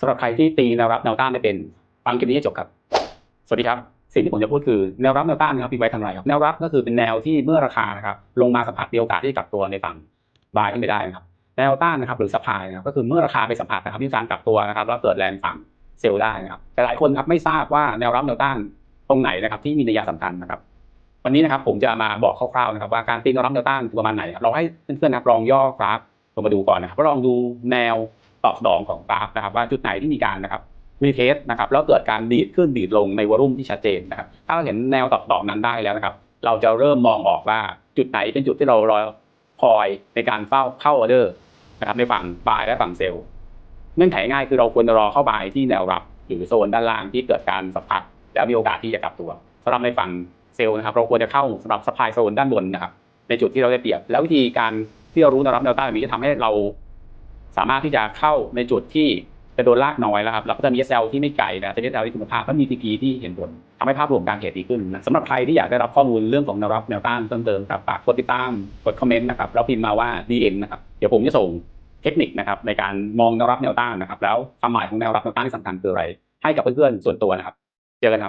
สำหรับใครที่ตีแนวรับแนวต้านไม่เป็นฟังคลิปนี้ให้จบครับ สวัสดีครับ สิ่งที่ผมจะพูดคือแนวรับแนวต้านนะครับมีไว้ทำไรครับแนวรับก็คือเป็นแนวที่เมื่อราคานะครับลงมาสัมผัสมีโอกาสที่กลับตัวในฝั่งบายขึ้นไปได้นะครับแนวต้านนะครับหรือสปายนะครับก็คือเมื่อราคาไปสัมผัสนะครับที่การกลับตัวนะครับแล้วเกิดแรงฝั่งเซลล์ได้นะครับแต่หลายคนครับไม่ทราบว่าแนวรับแนวต้านตรงไหนนะครับที่มีนัยสำคัญนะครับ วันนี้นะครับผมจะมาบอกคร่าวๆนะครับว่าการตีแนวรับแนวต้านประมาณไหนครับเราให้เพื่อนๆนะครับลองย่อกราฟลงมาดูก่อนนะครับก็ลองดูแนว ตอบสนองของกราฟนะครับว่าจุดไหนที่มีการนะครับรีเทสนะครับแล้วเกิดการดีดขึ้นดีดลงในวอลุ่มที่ชัดเจนนะครับถ้าเราเห็นแนวตอบสนองนั้นได้แล้วนะครับ เราจะเริ่มมองออกว่าจุดไหนเป็นจุดที่เรารอคอยในการเฝ้าเข้าออเดอร์นะครับในฝั่งบายและฝั่งเซลล์เงื่อนไขง่ายคือเราควรจะรอเข้าบายที่แนวรับหรือโซนด้านล่างที่เกิดการสัมผัสแล้วมีโอกาสที่จะกลับตัวสำหรับในฝั่งเซลล์นะครับ เราควรจะเข้าสำหรับสปายโซนด้านบนนะครับ ในจุดที่เราได้เปรียบ แล้ววิธีการที่เรารู้แนวรับแนวต้านแบบนี้จะทำให้เรา สามารถที่จะเข้าในจุดที่จะโดนลากน้อยแล้วครับเราก็จะมี SL ที่ไม่ไกลนะจะ SL ที่คุณภาพก็มี TP ที่เห็นผลทำให้ภาพรวมการเทรดดีขึ้นนะสำหรับใครที่อยากได้รับข้อมูลเรื่องของแนวรับแนวต้านเพิ่มเติมครับฝากกดติดตามกดคอมเมนต์นะครับแล้วพิมพ์มาว่า DN นะครับเดี๋ยวผมจะส่งเทคนิคนะครับในการมองแนวรับแนวต้านนะครับแล้วความหมายของแนวรับแนวต้านที่สำคัญคืออะไรให้กับเพื่อนๆส่วนตัวนะครับ เจอกันครับ